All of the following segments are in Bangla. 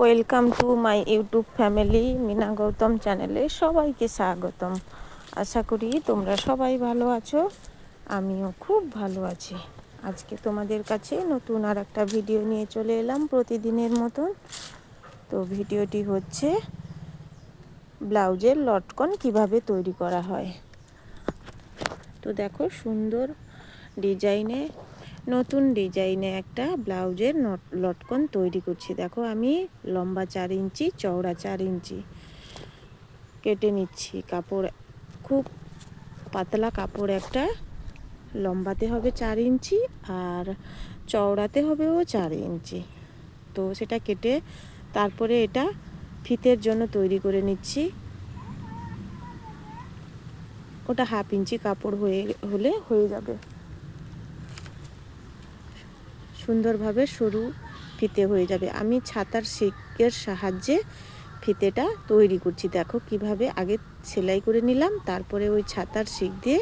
Welcome to my YouTube family Mina Gautam চ্যানেলে সবাইকে স্বাগতম। আশা করি তোমরা সবাই ভালো আছো, আমিও খুব ভালো আছি। আজকে তোমাদের কাছে নতুন আর একটা ভিডিও নিয়ে চলে এলাম প্রতিদিনের মতন। তো ভিডিওটি হচ্ছে ব্লাউজের লটকন কীভাবে তৈরি করা হয়। তো দেখো সুন্দর ডিজাইনে নতুন ডিজাইনে একটা ব্লাউজের লটকন তৈরি করছি। দেখো, আমি লম্বা চার ইঞ্চি, চওড়া চার ইঞ্চি কেটে নিচ্ছি। কাপড়, খুব পাতলা কাপড় একটা, লম্বাতে হবে চার ইঞ্চি আর চওড়াতে হবে ও চার ইঞ্চি। তো সেটা কেটে তারপরে এটা ফিতের জন্য তৈরি করে নিচ্ছি। ওটা হাফ ইঞ্চি কাপড় হয়ে, হলে হয়ে যাবে। সুন্দরভাবে সরু ফিতে হয়ে যাবে। আমি ছাতার শিকের সাহায্যে ফিতেটা তৈরি করছি। দেখো কীভাবে আগে সেলাই করে নিলাম, তারপরে ওই ছাতার শিক দিয়ে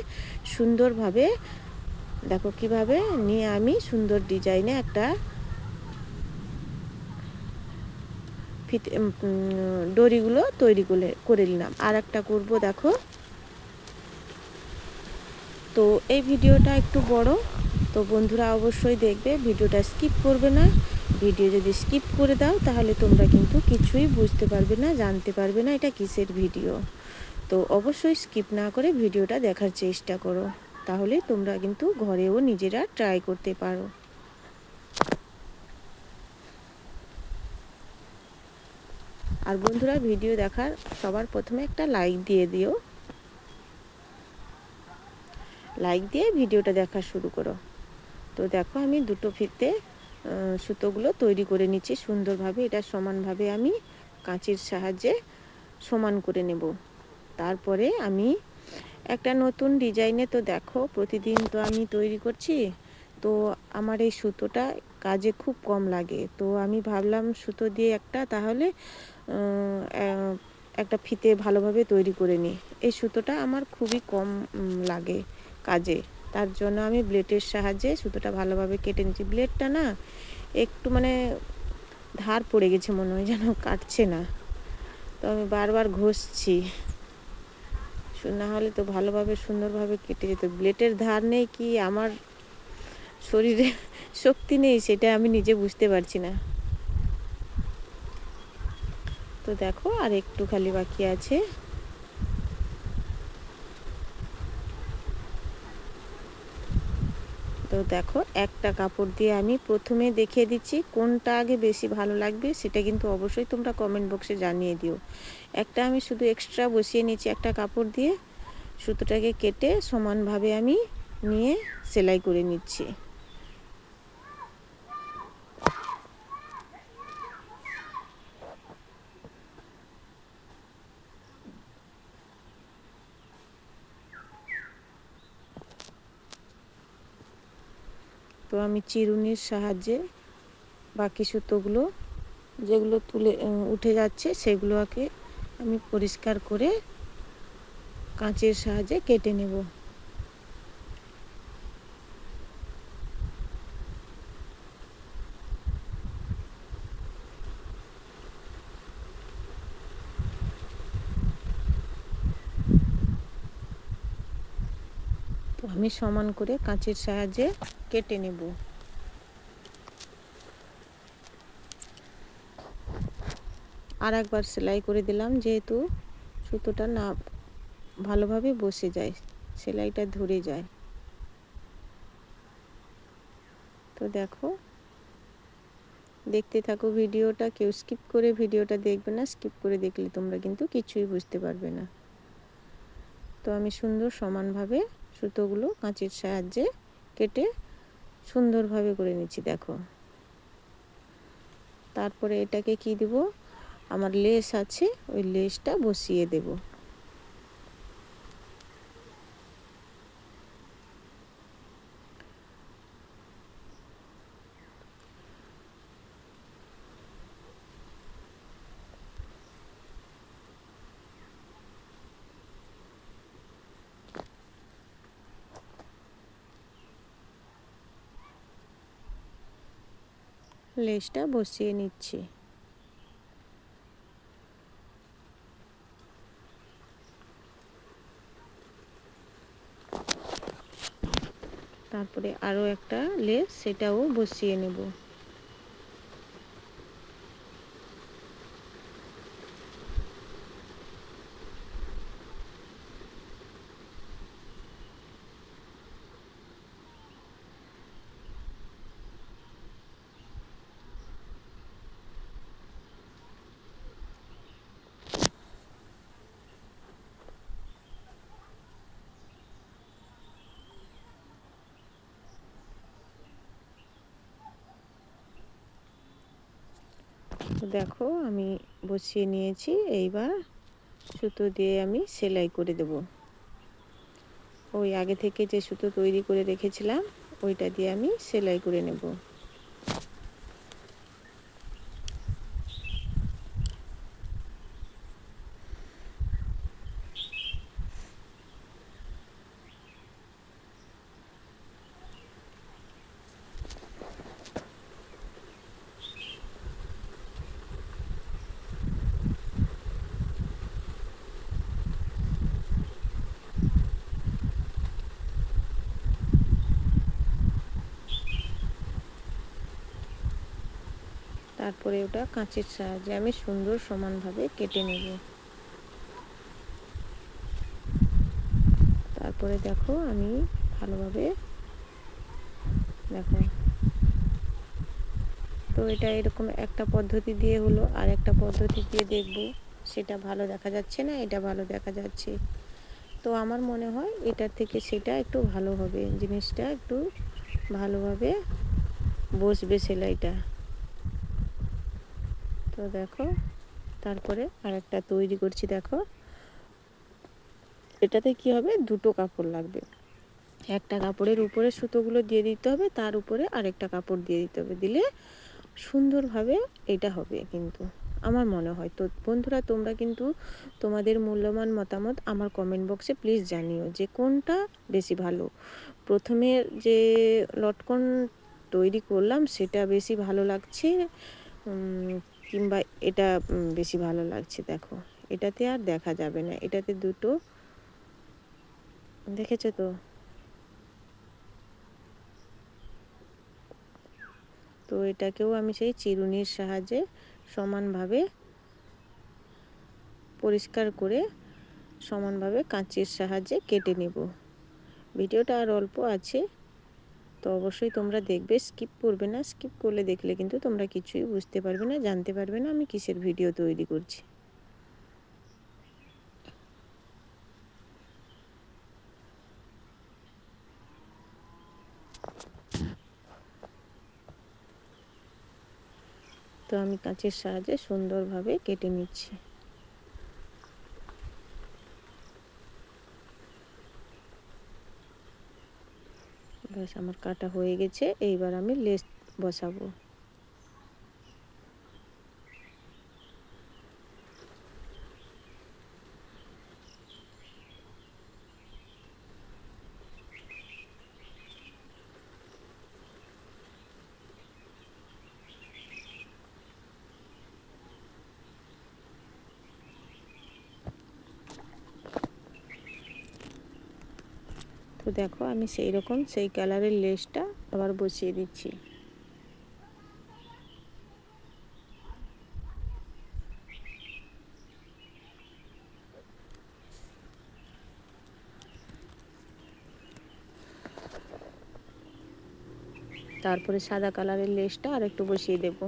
সুন্দরভাবে, দেখো কীভাবে নিয়ে আমি সুন্দর ডিজাইনে একটা ফিতে ডরিগুলো তৈরি করে করে নিলাম। আর একটা করব, দেখো। তো এই ভিডিওটা একটু বড়। তো বন্ধুরা অবশ্যই দেখবে, ভিডিওটা স্কিপ করবে না। ভিডিও যদি স্কিপ করে দাও, তাহলে তোমরা কিন্তু কিছুই বুঝতে পারবে না, জানতে পারবে না এটা কিসের ভিডিও। তো অবশ্যই স্কিপ না করে ভিডিওটা দেখার চেষ্টা করো। তাহলে তোমরা কিন্তু ঘরেও নিজেরা ট্রাই করতে পারো। আর বন্ধুরা, ভিডিও দেখার সবার প্রথমে একটা লাইক দিয়ে দিও। লাইক দিয়ে ভিডিওটা দেখা শুরু করো। তো দেখো আমি দুটো ফিতে সুতোগুলো তৈরি করে নিচ্ছি সুন্দরভাবে। এটা সমানভাবে আমি কাঁচির সাহায্যে সমান করে নেব। তারপরে আমি একটা নতুন ডিজাইনে তো দেখো প্রতিদিন তো আমি তৈরি করছি, তো আমার এই সুতোটা কাজে খুব কম লাগে। তো আমি ভাবলাম সুতো দিয়ে একটা তাহলে একটা ফিতে ভালোভাবে তৈরি করে নিই। এই সুতোটা আমার খুবই কম লাগে কাজে। তার জন্য আমি ব্লেডের সাহায্যে সুতোটা ভালোভাবে কেটে নিচ্ছি ব্লেডটা না একটু মানে ধার পড়ে গেছে মনে হয় যেন, কাটছে না। তো আমি বারবার ঘষছি। না হলে তো ভালোভাবে সুন্দরভাবে কেটে যেত। ব্লেডের ধার নেই কি আমার শরীরে শক্তি নেই সেটা আমি নিজে বুঝতে পারছি না। তো দেখো আর একটু খালি বাকি আছে। তো দেখো, একটা কাপড় দিয়ে আমি প্রথমে দেখিয়ে দিচ্ছি কোনটা আগে বেশি ভালো লাগবে, সেটা কিন্তু অবশ্যই তোমরা কমেন্ট বক্সে জানিয়ে দিও। একটা আমি শুধু এক্সট্রা বসিয়ে নিয়েছি একটা কাপড় দিয়ে, সুতোটাকে কেটে সমানভাবে আমি নিয়ে সেলাই করে নিচ্ছি। তো আমি চিরুনির সাহায্যে বাকি সুতোগুলো যেগুলো তুলে উঠে যাচ্ছে সেগুলোকে আমি পরিষ্কার করে কাঁচের সাহায্যে কেটে নেব তো আমি সমান করে কাঁচের সাহায্যে কেটে নেব। আর একবার সেলাই করে দিলাম, যেহেতু সুতোটা না ভালোভাবে বসে যায়, সেলাইটা ধরে যায়। তো দেখো, দেখতে থাকো ভিডিওটা, কেউ স্কিপ করে ভিডিওটা দেখবে না, স্কিপ করে দেখলে তোমরা কিন্তু কিছুই বুঝতে পারবে না। তো আমি সুন্দর সমানভাবে সুতোগুলো কাঁচের সাহায্যে কেটে সুন্দরভাবে করে নিচ্ছি, দেখো। তারপরে এটাকে কি দেব? আমার লেস আছে, ওই লেসটা বসিয়ে দেবো। লেসটা বসিয়ে নিচ্ছি। তারপরে আরও একটা লেস সেটাও বসিয়ে নেব। দেখো, আমি বসিয়ে নিয়েছি। এইবার সুতো দিয়ে আমি সেলাই করে দেব। ওই আগে থেকে যে সুতো তৈরি করে রেখেছিলাম, ওইটা দিয়ে আমি সেলাই করে নেব। তারপরে ওটা কাঁচের সাহায্যে আমি সুন্দর সমানভাবে কেটে নেব। তারপরে দেখো আমি ভালোভাবে দেখো। তো এটা এরকম একটা পদ্ধতি দিয়ে হলো, আর একটা পদ্ধতি দিয়ে দেখব, সেটা ভালো দেখা যাচ্ছে না, এটা ভালো দেখা যাচ্ছে। তো আমার মনে হয় এটার থেকে সেটা একটু ভালো হবে, জিনিসটা একটু ভালোভাবে বসবে সেলাইটা। তো দেখো, তারপরে আরেকটা তৈরি করছি, দেখো। এটাতে কি হবে? দুটো কাপড় লাগবে। একটা কাপড়ের উপরে সুতোগুলো দিয়ে দিতে হবে, তার উপরে আরেকটা কাপড় দিয়ে দিতে হবে। দিলে সুন্দরভাবে এটা হবে কিন্তু, আমার মনে হয়। তো বন্ধুরা, তোমরা কিন্তু তোমাদের মূল্যবান মতামত আমার কমেন্ট বক্সে প্লিজ জানিও যে কোনটা বেশি ভালো। প্রথমে যে লটকন তৈরি করলাম, সেটা বেশি ভালো লাগছে কিংবা এটা বেশি ভালো লাগছে, দেখো। এটাতে আর দেখা যাবে না। এটাতে দুটো, দেখেছ তো? তো এটাকেও আমি সেই চিরুনির সাহায্যে সমানভাবে পরিষ্কার করে সমানভাবে কাঁচির সাহায্যে কেটে নেব। ভিডিওটা আর অল্প আছে। তো অবশ্যই তোমরা দেখবে স্কিপ করবে না স্কিপ করলে দেখলে কিন্তু তোমরা কিছুই বুঝতে পারবে না, জানতে পারবে না আমি কিসের ভিডিও তৈরি করছি। তো আমি কাঁচের সাহায্যে সুন্দরভাবে কেটে নিচ্ছি। ব্যাস আমার কাটা হয়ে গেছে এইবার আমি লেস বসাবো। তো দেখো, আমি সেই রকম সেই কালারের লেসটা আবার বসিয়ে দিচ্ছি। তারপরে সাদা কালারের লেসটা আর একটু বসিয়ে দেবো।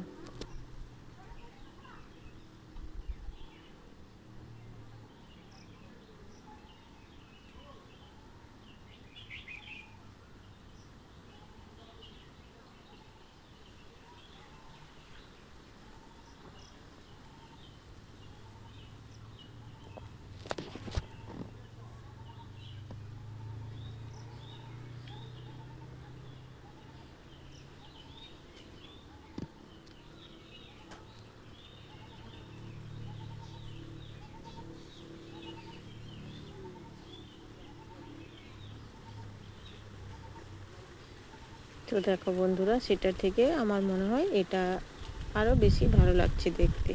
তো দেখো বন্ধুরা সেটা থেকে আমার মনে হয় এটা আরও বেশি ভালো লাগছে দেখতে।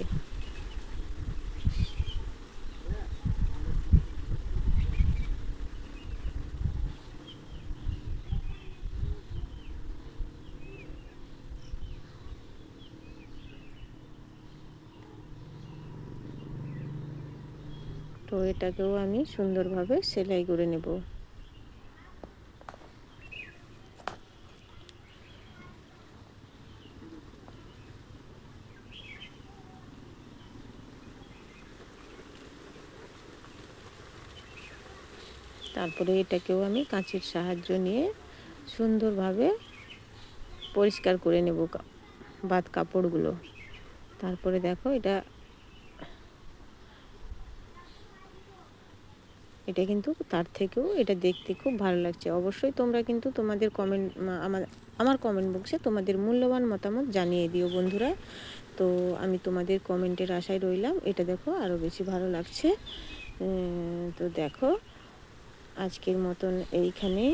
তো এটাকেও আমি সুন্দরভাবে সেলাই করে নেব। তারপরে এটাকেও আমি কাঁচির সাহায্য নিয়ে সুন্দরভাবে পরিষ্কার করে নেব বাদ কাপড়গুলো। তারপরে দেখো এটা এটা কিন্তু তার থেকেও এটা দেখতে খুব ভালো লাগছে। অবশ্যই তোমরা কিন্তু তোমাদের কমেন্ট আমার আমার কমেন্ট বক্সে তোমাদের মূল্যবান মতামত জানিয়ে দিও বন্ধুরা। তো আমি তোমাদের কমেন্টের আশায় রইলাম। এটা দেখো আরও বেশি ভালো লাগছে। তো দেখো আজকের মতন এইখানে।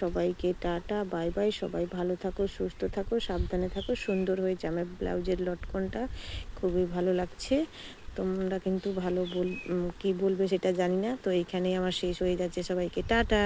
সবাইকে টাটা, বাই বাই। সবাই ভালো থাকো, সুস্থ থাকো, সাবধানে থাকো। সুন্দর হয়েছে আমার ব্লাউজের লটকনটা। খুবই ভালো লাগছে। তোমরা কিন্তু ভালো বল কী বলবে সেটা জানি না। তো এইখানেই আমার শেষ হয়ে যাচ্ছে সবাইকে। টাটা!